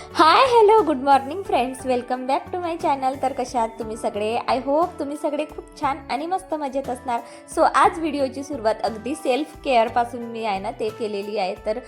Hi hello good morning friends welcome back to my channel तर कशा आहात तुम्ही सगळे? आय होप तुम्ही सगळे खूप छान आणि मस्त मजेत असणार. सो आज व्हिडिओची सुरुवात अगदी सेल्फ केअरपासून मी आहे ना ते केलेली आहे. तर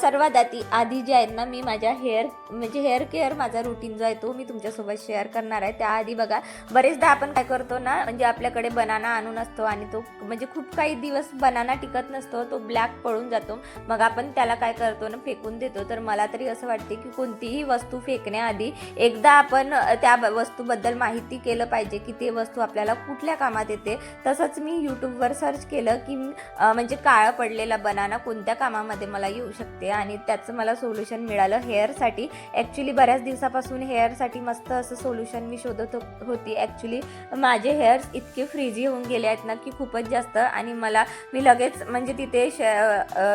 सर्वात आधी आधी जे आहेत ना मी माझ्या हेअर म्हणजे हेअर केअर माझा रुटीन जो आहे तो मी तुमच्यासोबत शेअर करणार आहे. त्याआधी बघा बरेचदा आपण काय करतो ना म्हणजे आपल्याकडे बनाना आणून असतो आणि तो म्हणजे खूप काही दिवस बनाना टिकत नसतो तो ब्लॅक पळून जातो. मग आपण त्याला काय करतो ना फेकून देतो. तर मला तरी असं वाटते की कोणतीही वस्तू फेकण्याआधी एकदा आपण त्या वस्तूबद्दल माहिती केलं पाहिजे की ते वस्तू आपल्याला कुठल्या कामात येते. तसंच मी यूट्यूबवर सर्च केलं की म्हणजे काळं पडलेला बनाना कोणत्या कामामध्ये मला येऊ शकते आणि त्याचं मला सोल्युशन मिळालं हेअरसाठी ॲक्च्युली बऱ्याच दिवसापासून हेअरसाठी मस्त असं सोल्युशन मी शोधत हो, होती. ॲक्च्युली माझे हेअर्स इतके फ्रीजी होऊन गेले आहेत ना की खूपच जास्त आणि मला मी लगेच म्हणजे तिथे श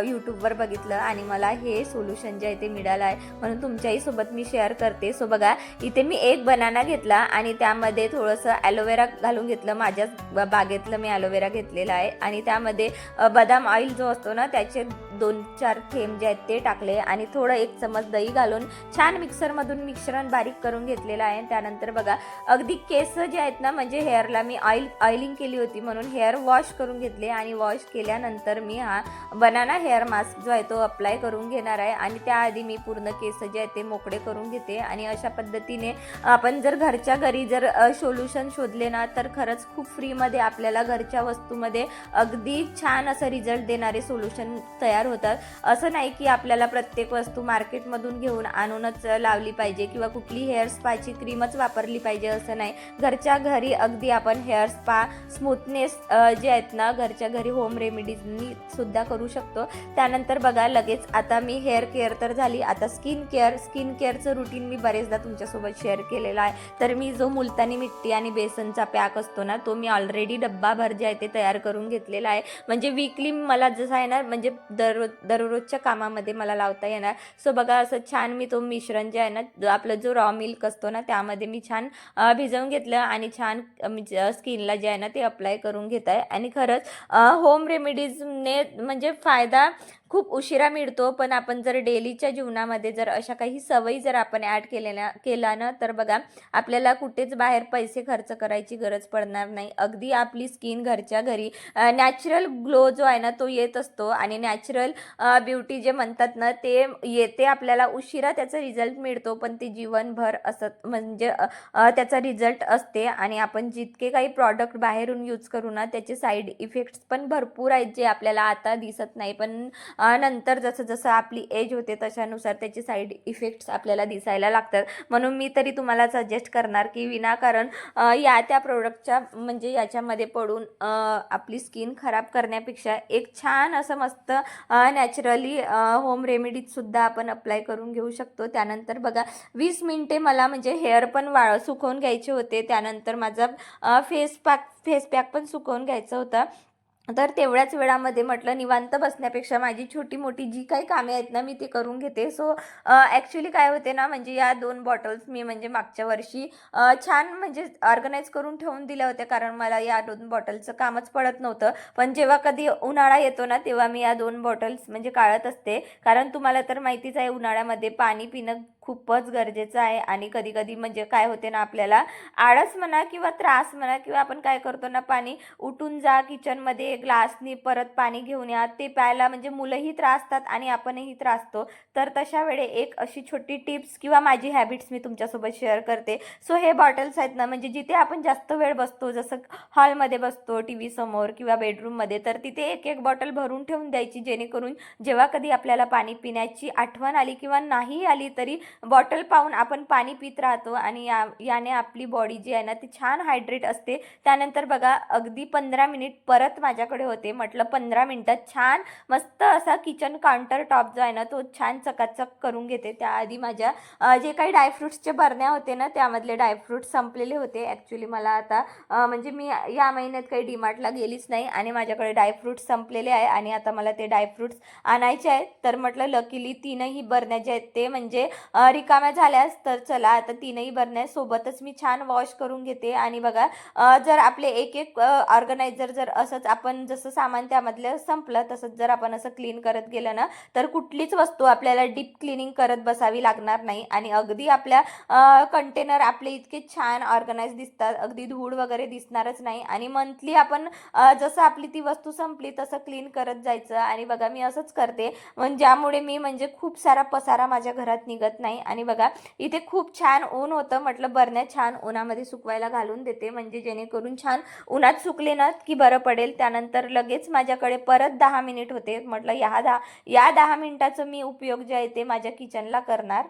यूट्यूबवर बघितलं आणि मला हे सोल्युशन जे आहे ते मिळालं आहे. म्हणून तुमच्याही सोबत मी शेअर करते. सो बघा इथे मी एक बनाना घेतला आणि त्यामध्ये थोडंसं ॲलोवेरा घालून घेतलं. माझ्याच बागेतलं मी ॲलोवेरा घेतलेला आहे. आणि त्यामध्ये बदाम ऑइल जो असतो ना त्याचे दोन चार थेंब जे आहेत ते टाकले. आणि थोडं एक चमच दही घालून छान मिक्सरमधून मिश्रण बारीक करून घेतलेलं आहे. त्यानंतर बघा अगदी केस जे आहेत ना म्हणजे हेअरला मी ऑइल ऑइलिंग केली होती म्हणून हेअर वॉश करून घेतले. आणि वॉश केल्यानंतर मी हा बनाना हेअर मास्क जो आहे तो अप्लाय करून घेणार आहे. आणि त्याआधी मी पूर्ण केस जे आहेत ते मोकळे करून घेते आणि अशा पद्धतीने आपण जर घरच्या घरी जर सोल्युशन शोधले ना तर खरंच खूप फ्रीमध्ये आपल्याला घरच्या वस्तूमध्ये अगदी छान असं रिझल्ट देणारे सोल्युशन तयार होतात. असं नाही की आपल्याला प्रत्येक वस्तू मार्केटमधून घेऊन आणूनच लावली पाहिजे किंवा कुठली हेअर स्पाची क्रीमच वापरली पाहिजे असं नाही. घरच्या घरी अगदी आपण हेअर स्पा स्मूथनेस जे आहेत ना घरच्या घरी होम रेमेडीजनी सुद्धा करू शकतो. त्यानंतर बघा लगेच आता मी हेअर केअर तर झाली. आता स्किन केअर स्किन केअरचं रुटीन मी बरेचदा तुमच्यासोबत शेअर केलेलं आहे. तर मी जो मुलतानी मिट्टी आणि बेसनचा पॅक असतो ना तो मी ऑलरेडी डब्बाभर जे आहे ते तयार करून घेतलेला आहे. म्हणजे वीकली मला जसं आहे ना म्हणजे दररोज दररोजच्या कामामध्ये मला लावता येणार. सो बघा असं छान मी तो मिश्रण जे आहे ना जो आपलं जो रॉ मिल्क असतो ना त्यामध्ये मी छान भिजवून घेतलं आणि छान स्किनला जे आहे ना ते अप्लाय करून घेत आहे. आणि खरंच होम रेमेडीजने म्हणजे फायदा खूप उशिरा मिळतो पण आपण जर डेलीच्या जीवनामध्ये जर अशा काही सवयी जर आपण ॲड केलेल्या केला ना तर बघा आपल्याला कुठेच बाहेर पैसे खर्च करायची गरज पडणार नाही. अगदी आपली स्किन घरच्या घरी नॅचरल ग्लो जो आहे ना तो येत असतो आणि नॅचरल ब्युटी जे म्हणतात ना ते येते आपल्याला उशिरा त्याचा रिझल्ट मिळतो पण ते जीवनभर असत म्हणजे त्याचा रिझल्ट असते आणि आपण जितके काही प्रॉडक्ट बाहेरून यूज करू ना त्याचे साईड इफेक्ट्स पण भरपूर आहेत जे आपल्याला आता दिसत नाही. पण नंतर जसं जसं आपली एज होते तशानुसार त्याचे साईड इफेक्ट्स आपल्याला दिसायला लागतात. म्हणून मी तरी तुम्हाला सजेस्ट करणार की विनाकारण या त्या प्रोडक्टच्या म्हणजे याच्यामध्ये पडून आपली स्किन खराब करण्यापेक्षा एक छान असं मस्त नॅचरली होम रेमेडीजसुद्धा आपण अप्लाय करून घेऊ शकतो. त्यानंतर बघा वीस मिनटे मला म्हणजे हेअर पण वाळ सुकवून घ्यायचे होते. त्यानंतर माझा फेस पॅक फेस पॅक पण सुकवून घ्यायचा होता. तर तेवढ्याच वेळामध्ये म्हटलं निवांत बसण्यापेक्षा माझी छोटी मोठी जी काही कामे आहेत ना मी ती करून घेते. सो ॲक्च्युली काय होते ना म्हणजे या दोन बॉटल्स मी म्हणजे मागच्या वर्षी छान म्हणजे ऑर्गनाईज करून ठेवून दिल्या होत्या कारण मला या दोन बॉटलचं कामच पडत नव्हतं. पण जेव्हा कधी उन्हाळा येतो ना तेव्हा मी या दोन बॉटल्स म्हणजे काढत असते. कारण तुम्हाला तर माहितीच आहे उन्हाळ्यामध्ये पाणी पिणं खूपच गरजेचं आहे. आणि कधी कधी म्हणजे काय होते ना आपल्याला आळस म्हणा किंवा त्रास म्हणा किंवा आपण काय करतो ना पाणी उठून जा किचनमध्ये ग्लासनी परत पाणी घेऊन या. ते प्यायला म्हणजे मुलंही त्रासतात आणि आपणही त्रासतो तर तशा वेळे एक अशी छोटी टिप्स किंवा माझी हॅबिट्स मी तुमच्यासोबत शेअर करते. सो हे बॉटल्स आहेत ना म्हणजे जिथे आपण जास्त वेळ बसतो जसं हॉलमध्ये बसतो टी व्ही समोर किंवा बेडरूममध्ये तर तिथे एक एक बॉटल भरून ठेवून द्यायची जेणेकरून जेव्हा कधी आपल्याला पाणी पिण्याची आठवण आली किंवा नाही आली तरी बॉटल पाहून आपण पाणी पित राहतो आणि या याने आपली बॉडी जी आहे ना ती छान हायड्रेट असते. त्यानंतर बघा अगदी पंधरा मिनिट परत माझ्याकडे होते. म्हटलं पंधरा मिनटात छान मस्त असा किचन काउंटर टॉप जो आहे ना तो छान चकाचक करून घेते. त्याआधी माझ्या जे काही ड्रायफ्रुट्सचे बरण्या होते ना त्यामधले ड्रायफ्रुट्स संपलेले होते. ॲक्च्युली मला आता म्हणजे मी या महिन्यात काही डीमार्टला गेलीच नाही आणि माझ्याकडे ड्रायफ्रुट्स संपलेले आहे आणि आता मला ते ड्रायफ्रुट्स आणायचे आहेत. तर म्हटलं लकीली तीनही बरण्या जे आहेत ते म्हणजे रिकाम्या झाल्यास तर चला आता तीनही भरण्या सोबतच मी छान वॉश करून घेते. आणि बघा जर आपले एक एक ऑर्गनायझर जर असंच आपण जसं सामान त्यामधलं संपलं तसंच जर आपण असं क्लीन करत गेलं ना तर कुठलीच वस्तू आपल्याला डीप क्लिनिंग करत बसावी लागणार नाही. आणि अगदी आपल्या कंटेनर आपले इतके छान ऑर्गनाईज दिसतात अगदी धूळ वगैरे दिसणारच नाही. आणि मंथली आपण जसं आपली ती वस्तू संपली तसं क्लीन करत जायचं. आणि बघा मी असंच करते. म्हणजे ज्यामुळे मी म्हणजे खूप सारा पसारा माझ्या घरात निघत नाही. आणि बघा इथे खूप छान ऊन होतं. म्हटलं बरण्या छान उन्हामध्ये सुकवायला घालून देते. म्हणजे जेणेकरून छान उन्हात सुकले ना की बरं पडेल. त्यानंतर लगेच माझ्याकडे परत दहा मिनिट होते. म्हटलं या दहा या दहा मिनिटाचं मी उपयोग जे आहे ते माझ्या किचनला करणार.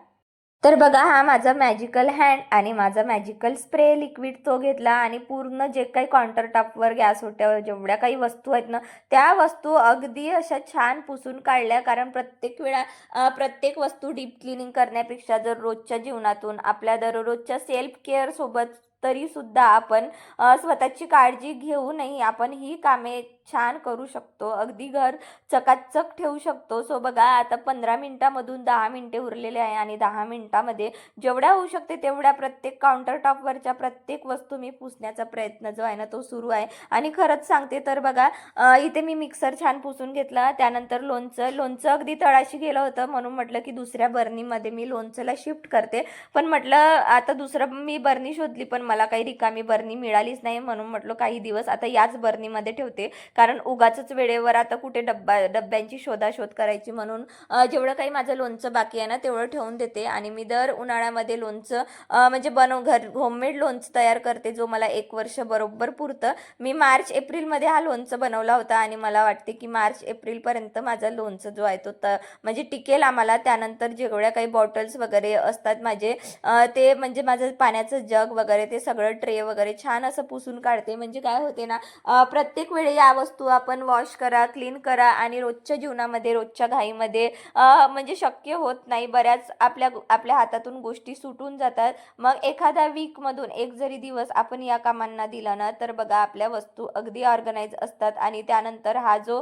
तर बघा हा माझा मॅजिकल हँड आणि माझा मॅजिकल स्प्रे लिक्विड तो घेतला आणि पूर्ण जे काही काउंटर टॉपवर गॅस होट्यावर जेवढ्या काही वस्तू आहेत ना त्या वस्तू अगदी अशा छान पुसून काढल्या. कारण प्रत्येक वेळा प्रत्येक वस्तू डीप क्लिनिंग करण्यापेक्षा जर रोजच्या जीवनातून आपल्या दररोजच्या सेल्फ केअरसोबत तरीसुद्धा तरी सुद्धा आपण स्वतःची काळजी घेऊनही आपण ही कामे छान करू शकतो. अगदी घर चकाचक ठेवू शकतो. सो बघा आता पंधरा मिनिटामधून दहा मिनिटे उरलेले आहे आणि दहा मिनिटामध्ये जेवढ्या होऊ शकते तेवढ्या प्रत्येक काउंटर टॉपवरच्या प्रत्येक वस्तू मी पुसण्याचा प्रयत्न जो आहे ना तो सुरू आहे. आणि खरंच सांगते तर बघा इथे मी मिक्सर छान पुसून घेतला. त्यानंतर लोणचं लोणचं अगदी तळाशी गेलं होतं म्हणून म्हटलं की दुसऱ्या बर्नीमध्ये मी लोणचंला शिफ्ट करते. पण म्हटलं आता दुसरं मी बर्नी शोधली पण मला काही रिकामी बर्नी मिळालीच नाही म्हणून म्हटलं काही दिवस आता याच बर्नीमध्ये ठेवते. कारण उगाच वेळेवर आता कुठे डब्बा डब्यांची शोधाशोध करायची म्हणून जेवढं काही माझं लोणचं बाकी आहे ना तेवढं ठेवून देते. आणि मी दर उन्हाळ्यामध्ये लोणचं म्हणजे बनव घर होममेड लोणचं तयार करते जो मला एक वर्ष बरोबर पुरतं. मी मार्च एप्रिलमध्ये हा लोणचं बनवला होता आणि मला वाटते की मार्च एप्रिलपर्यंत माझा लोणचं जो आहे तो त म्हणजे टिकेल आम्हाला. त्यानंतर जेवढ्या काही बॉटल्स वगैरे असतात माझे ते म्हणजे माझं पाण्याचं जग वगैरे ते सगळं ट्रे वगैरे छान असं पुसून काढते. म्हणजे काय होते ना प्रत्येक वेळी या वस्तू आपण वॉश करा क्लीन करा आणि रोजच्या जीवनामध्ये रोजच्या घाईमध्ये म्हणजे शक्य होत नाही. बऱ्याच आपल्या आपल्या हातातून गोष्टी सुटून जातात. मग एखाद्या वीकमधून एक जरी दिवस आपण या कामांना दिला ना तर बघा आपल्या वस्तू अगदी ऑर्गनाईज असतात आणि त्यानंतर हा जो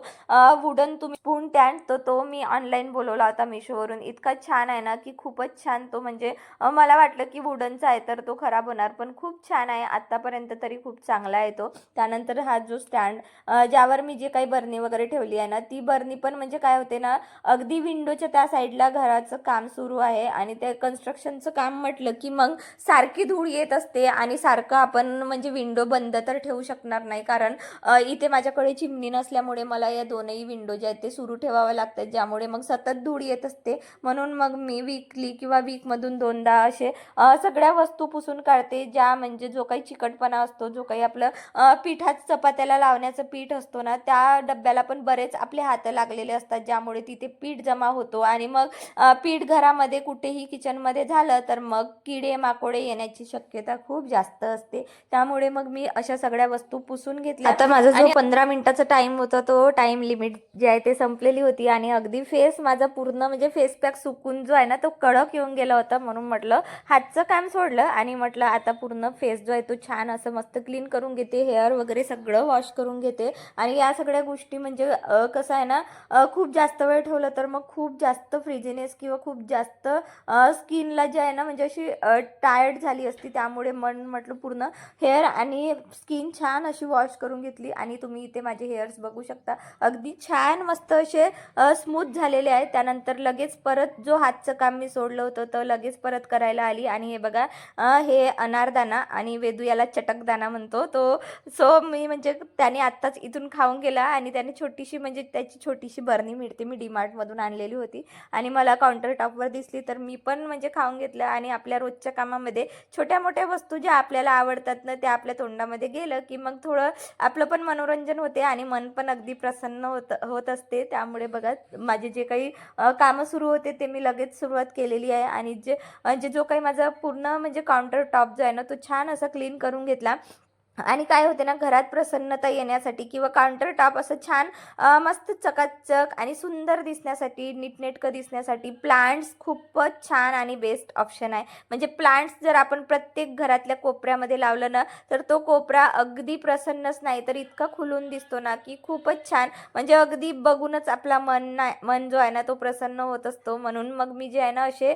वुडन तुम्ही स्पून टॅन तो तो मी ऑनलाईन बोलवला होता मिशोवरून. इतका छान आहे ना की खूपच छान तो म्हणजे मला वाटलं की वुडनचा आहे तर तो खराब होणार पण खूप छान आहे. आत्तापर्यंत तरी खूप चांगला आहे तो. त्यानंतर हा जो स्टँड ज्यावर मी जे काही बरणी वगैरे ठेवली आहे ना ती बरणी पण म्हणजे काय होते ना अगदी विंडोच्या त्या साईडला घराचं काम सुरू आहे आणि ते कन्स्ट्रक्शनचं काम म्हटलं की मग सारखी धूळ येत असते आणि सारखं आपण म्हणजे विंडो बंद तर ठेवू शकणार नाही. कारण इथे माझ्याकडे चिमणी नसल्यामुळे मला या दोनही विंडो ज्या आहेत ते सुरू ठेवाव्या लागतात ज्यामुळे मग सतत धूळ येत असते. म्हणून मग मी वीकली किंवा वीकमधून दोनदा असे सगळ्या वस्तू पुसून काढते ज्या म्हणजे जो काही चिकटपणा असतो जो काही आपलं अ, पिठात चपात्याला लावण्याचं पीठ ना त्या डब्याला पण बरेच आपले हात लागलेले असतात ज्यामुळे तिथे पीठ जमा होतो. आणि मग पीठ घरामध्ये कुठेही किचनमध्ये झालं तर मग किडे माकोडे येण्याची शक्यता खूप जास्त असते. त्यामुळे मग मी अशा सगळ्या वस्तू पुसून घेतल्या. आता माझा जो पंधरा मिनिटाचा टाइम होता तो टाइम लिमिट जे आहे ते संपलेली होती. आणि अगदी फेस माझा पूर्ण म्हणजे फेस पॅक सुकून जो आहे ना तो कडक येऊन गेला होता म्हणून म्हटलं हातचं काम सोडलं. आणि म्हटलं आता पूर्ण फेस जो आहे तो छान असं मस्त क्लीन करून घेते हेअर वगैरे सगळं वॉश करून घेते. आणि या सगळ्या गोष्टी म्हणजे कसं आहे ना खूप जास्त वेळ ठेवलं तर मग खूप जास्त फ्रिजीनेस किंवा खूप जास्त स्किनला जे आहे ना म्हणजे अशी टायर्ड झाली असती त्यामुळे मन म्हटलं पूर्ण हेअर आणि स्किन छान अशी वॉश करून घेतली आणि तुम्ही इथे माझे हेअर्स बघू शकता. अगदी छान मस्त असे स्मूथ झालेले आहेत. त्यानंतर लगेच परत जो हातचं काम मी सोडलं होतं तर लगेच परत करायला आली आणि हे बघा हे अनारदाना आणि वेदू याला चटकदाना म्हणतो तो सो मी म्हणजे त्याने आत्ताच तिथून खाऊन गेला आणि त्याने छोटीशी म्हणजे त्याची छोटीशी बरणी मिळते मी डीमार्टमधून आणलेली होती. आणि मला काउंटर टॉपवर दिसली तर मी पण म्हणजे खाऊन घेतलं आणि आपल्या रोजच्या कामामध्ये छोट्या मोठ्या वस्तू ज्या आपल्याला आवडतात ना त्या आपल्या तोंडामध्ये गेलं की मग थोडं आपलं पण मनोरंजन होते आणि मन पण अगदी प्रसन्न होत होत असते. त्यामुळे बघा माझे जे काही कामं सुरू होते ते मी लगेच सुरुवात केलेली आहे. आणि जे म्हणजे जो काही माझा पूर्ण म्हणजे काउंटर टॉप जो आहे ना तो छान असा क्लीन करून घेतला. आणि काय होते ना घरात प्रसन्नता येण्यासाठी किंवा काउंटर टॉप असं छान मस्त चकाचक आणि सुंदर दिसण्यासाठी नीटनेटकं दिसण्यासाठी प्लांट्स खूपच छान आणि बेस्ट ऑप्शन आहे. म्हणजे प्लांट्स जर आपण प्रत्येक घरातल्या कोपऱ्यामध्ये लावलं ना तर तो कोपरा अगदी प्रसन्नच नाही तर इतका खुलून दिसतो ना की खूपच छान. म्हणजे अगदी बघूनच आपला मन नाही मन जो आहे ना तो प्रसन्न होत असतो. म्हणून मग मी जे आहे ना असे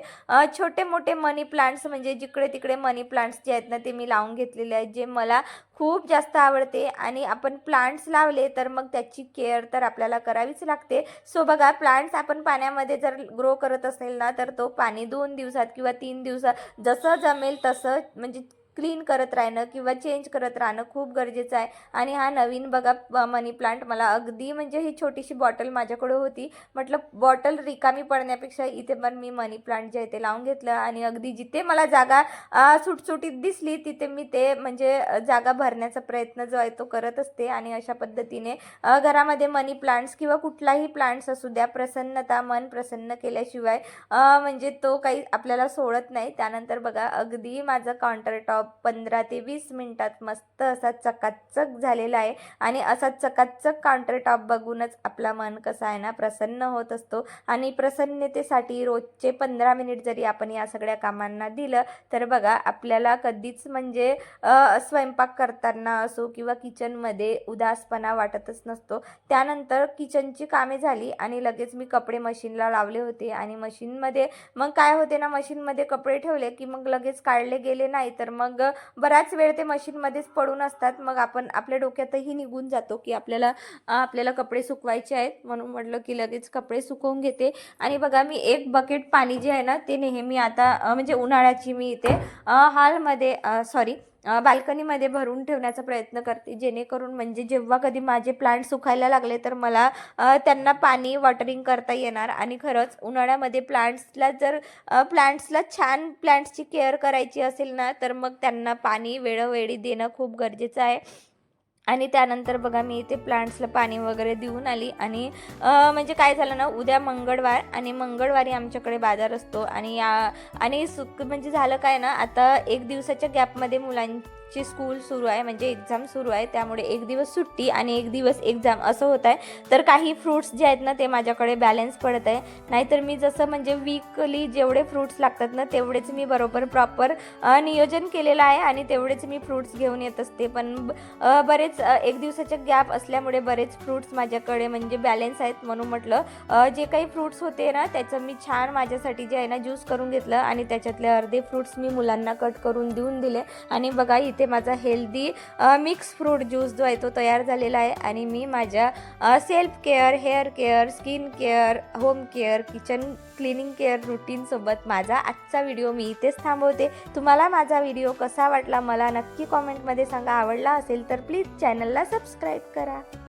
छोटे मोठे मनी प्लांट्स म्हणजे जिकडे तिकडे मनी प्लांट्स जे आहेत ना ते मी लावून घेतलेले आहेत जे मला खूप जास्त आवडते आणि आपण प्लांट्स लावले तर मग त्याची केअर तर आपल्याला करावीच लागते. सो बघा प्लांट्स आपण पाण्यामध्ये जर ग्रो करत असेल ना तर तो पाणी दोन दिवसात किंवा तीन दिवसात जसं जमेल तसं म्हणजे क्लीन करत राहणं किंवा चेंज करत राहणं खूप गरजेचं आहे. आणि हा नवीन बघा मनी प्लांट मला अगदी म्हणजे ही छोटीशी बॉटल माझ्याकडे होती. म्हटलं बॉटल रिकामी पडण्यापेक्षा इथे पण मी मनी प्लांट जे आहे ते लावून घेतलं आणि अगदी जिथे मला जागा सुटसुटीत दिसली तिथे मी ते म्हणजे जागा भरण्याचा प्रयत्न जो आहे तो करत असते. आणि अशा पद्धतीने घरामध्ये मनी प्लांट्स किंवा कुठलाही प्लांट्स असू द्या प्रसन्नता मन प्रसन्न केल्याशिवाय म्हणजे तो काही आपल्याला सोडत नाही. त्यानंतर बघा अगदी माझं काउंटर टॉप पंधरा ते वीस मिनटात मस्त असा चकाचक झालेला आहे. आणि असा चकाचक काउंटर टॉप बघूनच आपला मन कसा आहे ना प्रसन्न होत असतो. आणि प्रसन्नतेसाठी रोजचे पंधरा मिनिट जरी आपण या सगळ्या कामांना दिलं तर बघा आपल्याला कधीच म्हणजे स्वयंपाक करताना असो किंवा किचनमध्ये उदासपणा वाटतच नसतो. त्यानंतर किचनची कामे झाली आणि लगेच मी कपडे मशीनला लावले होते. आणि मशीनमध्ये मग काय होते ना मशीनमध्ये कपडे ठेवले की मग लगेच काढले गेले नाही तर मग मग बराच वेळ ते मशीनमध्येच पडून असतात. मग आपण आपल्या डोक्यातही निघून जातो की आपल्याला आपल्याला कपडे सुकवायचे आहेत. म्हणून म्हटलं की लगेच कपडे सुकवून घेते. आणि बघा मी एक बकेट पाणी जे आहे ना ते नेहमी आता म्हणजे उन्हाळ्याची मी इथे हालमध्ये सॉरी बाल्कनीमध्ये भरून ठेवण्याचा प्रयत्न करते. जेणेकरून म्हणजे जेव्हा कधी माझे प्लांट सुकायला लागले तर मला त्यांना पाणी वॉटरिंग करता येणार. आणि खरंच उन्हाळ्यामध्ये प्लांट्सला जर प्लांट्सला छान प्लांट्सची केअर करायची असेल ना तर मग त्यांना पाणी वेळोवेळी देणं खूप गरजेचं आहे. आणि त्यानंतर बघा मी इथे प्लांट्सला पाणी वगैरे देऊन आली. आणि म्हणजे काय झालं ना उद्या मंगळवार आणि मंगळवारी आमच्याकडे बाजार असतो. आणि या आणि सुक म्हणजे झालं काय ना आता एक दिवसाच्या गॅपमध्ये मुलां ची स्कूल सुरू आहे म्हणजे एक्झाम सुरू आहे त्यामुळे एक दिवस सुट्टी आणि एक दिवस एक्झाम असं होत आहे. तर काही फ्रूट्स जे आहेत ना ते माझ्याकडे बॅलन्स पडत आहे. नाहीतर मी जसं म्हणजे वीकली जेवढे फ्रूट्स लागतात ना तेवढेच मी बरोबर प्रॉपर नियोजन केलेलं आहे आणि तेवढेच मी फ्रूट्स घेऊन येत असते. पण बरेच एक दिवसाचे गॅप असल्यामुळे बरेच फ्रूट्स माझ्याकडे म्हणजे बॅलन्स आहेत म्हणून म्हटलं जे काही फ्रूट्स होते ना त्याचं मी छान माझ्यासाठी जे आहे ना ज्यूस करून घेतलं आणि त्याच्यातले अर्धे फ्रूट्स मी मुलांना कट करून देऊन दिले. आणि बघा इथे माझा हेल्दी मिक्स फ्रूट ज्यूस जो आहे तो तयार झालेला आहे. आणि मी माझ्या self care hair care skin care home care kitchen cleaning care रुटीनसोबत माझा आजचा व्हिडिओ मी इथेच थांबवते. तुम्हाला माझा व्हिडिओ कसा वाटला मला नक्की कॉमेंटमध्ये सांगा. आवडला असेल तर प्लीज चॅनलला सबस्क्राईब करा.